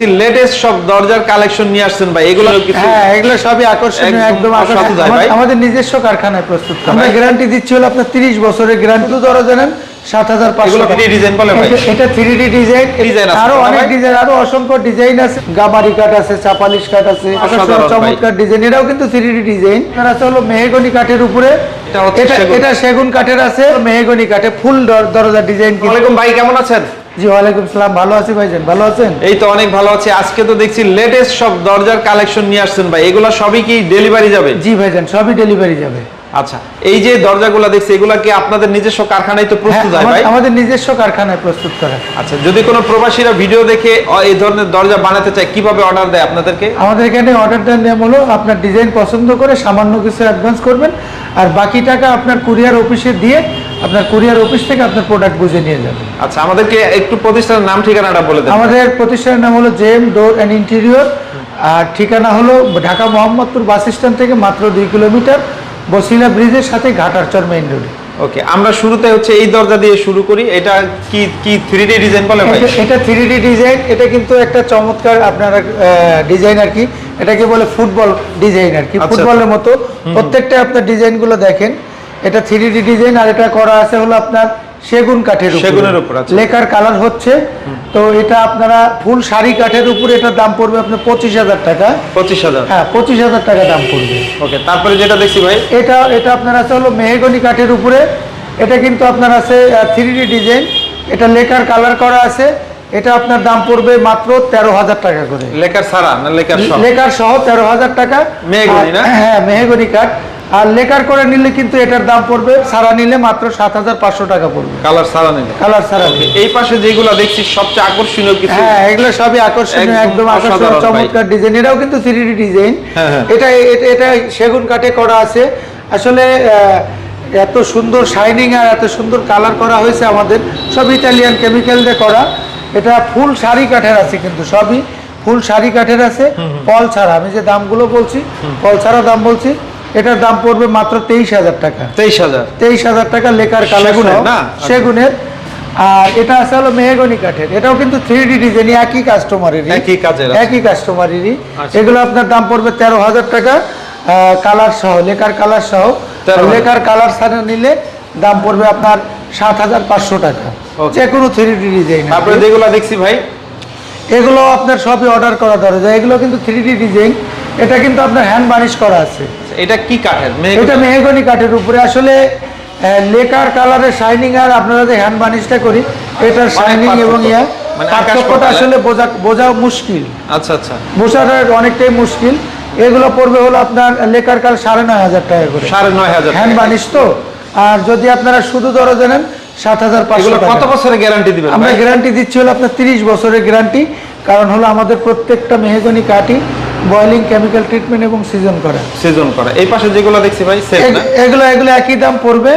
Latest সব দরজার collection নিয়ে আসছেন ভাই এগুলো হ্যাঁ এগুলো সবই আকর্ষণীয় একদম একদম অসাধু আকর্ষণীয়। যায় ভাই। আমাদের- আমাদের নিজস্ব কারখানায় প্রস্তুত আমরা গ্যারান্টি দিচ্ছি হলো আপনার তিরিশ বছরের গ্যারান্টি তো ধরো জানেন সাত 3D design বলে ভাই? এটা থ্রি ডি ডিজাইন আছে আরও অনেক ডিজাইন আরও অসংখ্য ডিজাইন আছে। গামারি কাঠ আছে চাপালিশ কাঠ আছে। চমৎকার ডিজাইন এটাও কিন্তু থ্রি ডি ডিজাইন আর আছে হলো মেহগনি কাঠের উপরে। এটা সেগুন। কাঠের আছে। মেহগনি কাঠে ফুল দর- দরজা ডিজাইন ভাই কেমন আছেন? জি ওয়ালাইকুম সালাম ভালো আছি ভাইজান ভালো আছেন? এই তো অনেক ভালো আছে। আজকে তো দেখছি লেটেস্ট সব দরজার কালেকশন নিয়ে আসছেন ভাই। এগুলো সবই কি ডেলিভারি যাবে? জি ভাইজান সবই ডেলিভারি যাবে। আচ্ছা এই যে দরজাগুলো দেখছি এগুলা কি আপনাদের নিজস্ব কারখানায় তো হ্যাঁ, প্রস্তুত হয় ভাই? আমাদের- নিজস্ব কারখানায় প্রস্তুত করা। আচ্ছা যদি কোনো প্রবাসীরা ভিডিও দেখে এই ধরনের দরজা বানাতে চায় কীভাবে অর্ডার দেয় আপনাদেরকে? আমাদের এখানে অর্ডার অর্ডারটা নেওয়া হলো আপনার ডিজাইন পছন্দ করে সামান্য কিছু অ্যাডভান্স করবেন আর বাকি টাকা আপনার কুরিয়ার অফিসে দিয়ে আপনার কুরিয়ার অফিস থেকে আপনার প্রোডাক্ট বুঝে নিয়ে যাবেন আচ্ছা আমাদেরকে একটু প্রতিষ্ঠানের নাম ঠিকানাটা বলে দেন। আমাদের প্রতিষ্ঠানের নাম হলো জেম ডোর অ্যান্ড ইন্টেরিয়র। আর ঠিকানা হলো ঢাকা মোহাম্মদপুর বাস স্ট্যান্ড থেকে মাত্র দুই কিলোমিটার বসিলা ব্রিজের সাথে ঘাটারচর মেইন রোডে ওকে আমরা শুরুতে হচ্ছে এই দরজা দিয়ে শুরু করি। এটা কি কি থ্রি ডি ডিজাইন বলে ভাই? এটা- থ্রি ডি ডিজাইন এটা কিন্তু একটা চমৎকার আপনার ডিজাইন আর কি। এটাকে বলে ফুটবল ডিজাইন আর কি আচ্ছা। ফুটবলের মতো। প্রত্যেকটা আপনার ডিজাইনগুলো দেখেন। এটা থ্রি ডি ডিজাইন আর এটা করা আছে হলো আপনার সেগুন কাঠের সেগুনের উপর, আচ্ছা। লেকার কালার হচ্ছে। তো এটা আপনারা ফুল শাড়ি কাঠের উপরে এটার দাম পড়বে আপনার পঁচিশ হাজার টাকা। পঁচিশ হাজার। হ্যাঁ পঁচিশ হাজার টাকা দাম পড়বে। ওকে তারপরে যেটা দেখছি ভাই? এটা এটা আপনার আছে হলো মেহগনি কাঠের উপরে। এটা কিন্তু আপনার আছে থ্রি ডি ডিজাইন এটা লেকার কালার করা আছে। এটা আপনার দাম পড়বে মাত্র তেরো হাজার টাকা করে। লেকার সারা না লেকার সব সহ তেরো হাজার টাকা। মেহগনি না? হ্যাঁ মেহগনি কাঠ। আর লেকার করে নিলে কিন্তু এটার দাম পড়বে সারা নিলে মাত্র সাত হাজার পাঁচশো টাকা পড়বে। কালার সারা নিলে। কালার সারা নিলে। এই পাশে যেগুলো দেখছি সবচেয়ে আকর্ষণীয় কিছু? হ্যাঁ এগুলো সবই আকর্ষণীয় একদম আকর্ষণীয় চমৎকার ডিজাইন এটাও কিন্তু থ্রি ডি ডিজাইন হ্যাঁ, হ্যাঁ। এটা এটা- সেগুন কাঠে করা আছে। আসলে এত সুন্দর শাইনিং আর এত সুন্দর কালার করা হয়েছে আমাদের। সব ইতালিয়ান কেমিক্যাল দিয়ে করা। এটা ফুল শাড়ি কাঠের আছে কিন্তু সবই। ফুল শাড়ি কাঠের আছে। পল ছাড়া। আমি যে দামগুলো বলছি পল ছাড়া দাম বলছি এটার দাম পড়বে মাত্র তেইশ হাজার টাকা। তেইশ হাজার। তেইশ হাজার টাকা লেকার কালার সেগুনের সহ। না? সেগুনের। আর এটা আছে হলো মেহগনি কাঠের। এটাও কিন্তু থ্রি ডি ডিজাইন একই কাস্টমারেরই একই কাজের একই কাস্টমারেরই আচ্ছা। এগুলো আপনার দাম পড়বে তেরো হাজার টাকা কালার সহ লেকার কালার সহ। 13,000 লেকার কালার ছাড়া নিলে দাম পড়বে আপনার সাত হাজার পাঁচশো টাকা. যে কোনো থ্রি ডি ডিজাইন তারপরে যেগুলো দেখছি ভাই। এগুলো আপনার সবই অর্ডার করা দরকার এগুলো কিন্তু থ্রি ডি ডিজাইন এটা কিন্তু আপনার হ্যান্ড বানিশ করা আছে। এটা কি কাঠের? এটা মেহগনি কাঠের উপরে। আসলে লেকার কালারের শাইনিং আর আপনারা যে হ্যান্ড বানিশটা করি এটার শাইনিং এবং ইয়া মানে পার্থক্যটা আসলে বোঝা বোঝা মুশকিল। আচ্ছা আচ্ছা। বোঝাটা অনেকটাই মুশকিল। এগুলো পড়বে হলো আপনার লেকার কাল সাড়ে নয় হাজার টাকা করে। সাড়ে নয় হাজার হ্যান্ড। বানিশ তো? আর যদি আপনারা শুধু দরজা নেন সাত হাজার পাঁচশো কত বছরের গ্যারান্টি দিবেন আমরা গ্যারান্টি দিচ্ছি হলো আপনার তিরিশ বছরের গ্যারান্টি কারণ হলো আমাদের প্রত্যেকটা মেহগনি কাঠই বয়েলিং কেমিক্যাল ট্রিটমেন্ট এবং সিজন করা। সিজন করা। এই পাশে যেগুলো দেখছি ভাই এগুলো এগুলো একই দাম পড়বে।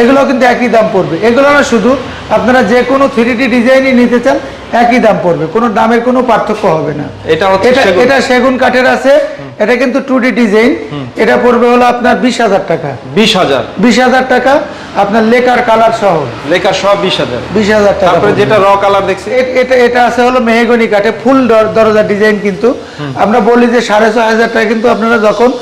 এগুলো কিন্তু একই দাম পড়বে। এগুলো না শুধু আপনারা যে কোনো থ্রি ডি ডিজাইনই নিতে চান একই দাম পড়বে। কোনো দামের কোনো পার্থক্য হবে না। এটা হচ্ছে এটা সেগুন। এটা সেগুন কাঠের আছে। এটা কিন্তু টু ডি ডিজাইন এটা পড়বে হলো আপনার বিশ হাজার টাকা। বিশ হাজার। বিশ হাজার টাকা। আপনার লেকার কালার সহ। লেকার সব বিশ হাজার। বিশ হাজার টাকা তারপরে যেটা র কালার দেখছি। এটা এটা আছে হলো মেহগনি কাঠে ফুল দর- দরজা ডিজাইন কিন্তু। আমরা বলি যে সাড়ে ছয় হাজার টাকা কিন্তু আপনারা যখন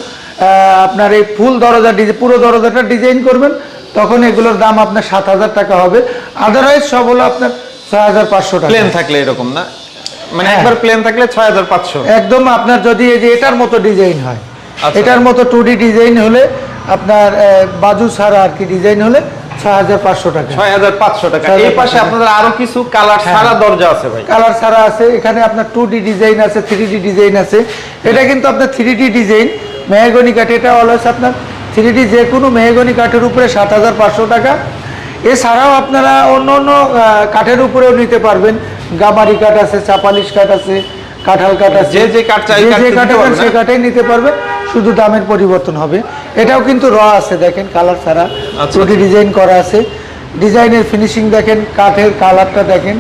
আপনার এই ফুল দরজা পুরো দরজাটা ডিজাইন করবেন তখন এগুলোর দাম আপনার সাত হাজার টাকা হবে। আদারওয়াইজ সব হলো আপনার ছয় হাজার পাঁচশো টাকা। প্লেন থাকলে এরকম না? মানে হ্যাঁ। একবার প্লেন থাকলে ছয় হাজার পাঁচশো। একদম আপনার যদি এই যে এটার মতো ডিজাইন হয় আচ্ছা। এটার মতো টু ডি ডিজাইন হলে আপনার বাজু ছাড়া আর কি ডিজাইন হলে ছয় হাজার পাঁচশো টাকা। ছয় হাজার পাঁচশো টাকা। এই পাশে আপনাদের আরও কিছু কালার হ্যাঁ। দরজা আছে ভাই। কালার ছাড়া আছে এখানে আপনার টু ডি ডিজাইন আছে থ্রি ডি ডিজাইন আছে। এটা কিন্তু আপনার থ্রি ডি ডিজাইন মেহগনি কাঠ। এটা অলওয়েজ আপনার থ্রি ডি যে কোনো মেহগনি কাঠের উপরে সাত হাজার পাঁচশো টাকা। এছাড়াও আপনারা অন্য অন্য কাঠের উপরেও নিতে পারবেন। গামারি কাঠ আছে চাপালিশ কাঠ আছে কাঁঠাল কাঠ আছে। যে যে কাঠ চাই, যে কাঠ সে কাঠেই নিতে পারবে শুধু দামের পরিবর্তন হবে। এটাও কিন্তু র আছে দেখেন কালার ছাড়া। প্রতি টু ডিজাইন করা আছে। ডিজাইনের ফিনিশিং দেখেন কাঠের কালারটা দেখেন।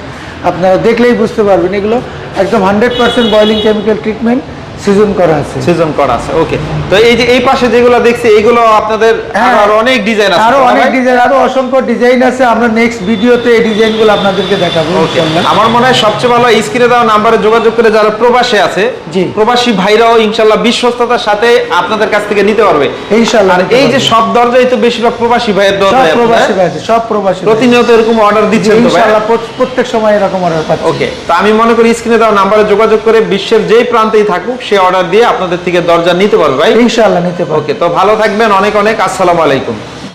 আপনারা দেখলেই বুঝতে পারবেন এগুলো একদম hundred percent boiling chemical treatment season করা আছে। সিজন করা আছে ওকে তো এই যে এই পাশে যেগুলো দেখছি এগুলো আপনাদের হ্যাঁ। আরও অনেক ডিজাইন আছে আরও অনেক ডিজাইন আরও অসংখ্য ডিজাইন আছে। আমরা নেক্সট ভিডিওতে এই ডিজাইনগুলো আপনাদেরকে দেখাবো ইনশাআল্লাহ আমার মনে হয় সবচেয়ে ভালো স্ক্রিনে দেওয়া নাম্বারে যোগাযোগ করে যারা প্রবাসে আছে জি। প্রবাসী ভাইরাও ইনশাল্লাহ বিশ্বস্ততার সাথে আপনাদের কাছ থেকে নিতে পারবে। ইনশাআল্লাহ আর এই যে সব দরজাই তো বেশিরভাগ প্রবাসী ভাইয়ের সব দরজা প্রবাসী ভাই সব প্রবাসী প্রতিনিয়ত এরকম অর্ডার দিচ্ছেন তো ভাই? ইনশাআল্লাহ প্রত্যেক সময় এরকম অর্ডার পাচ্ছি। ওকে তো আমি মনে করি স্ক্রিনে দেওয়া নাম্বারে যোগাযোগ করে বিশ্বের যেই প্রান্তেই থাকুক সে অর্ডার দিয়ে আপনাদের থেকে দরজা নিতে পারবে ভাই ইনশাআল্লাহ নিতে পারবে। ওকে তো ভালো থাকবেন অনেক অনেক আসসালামু আলাইকুম।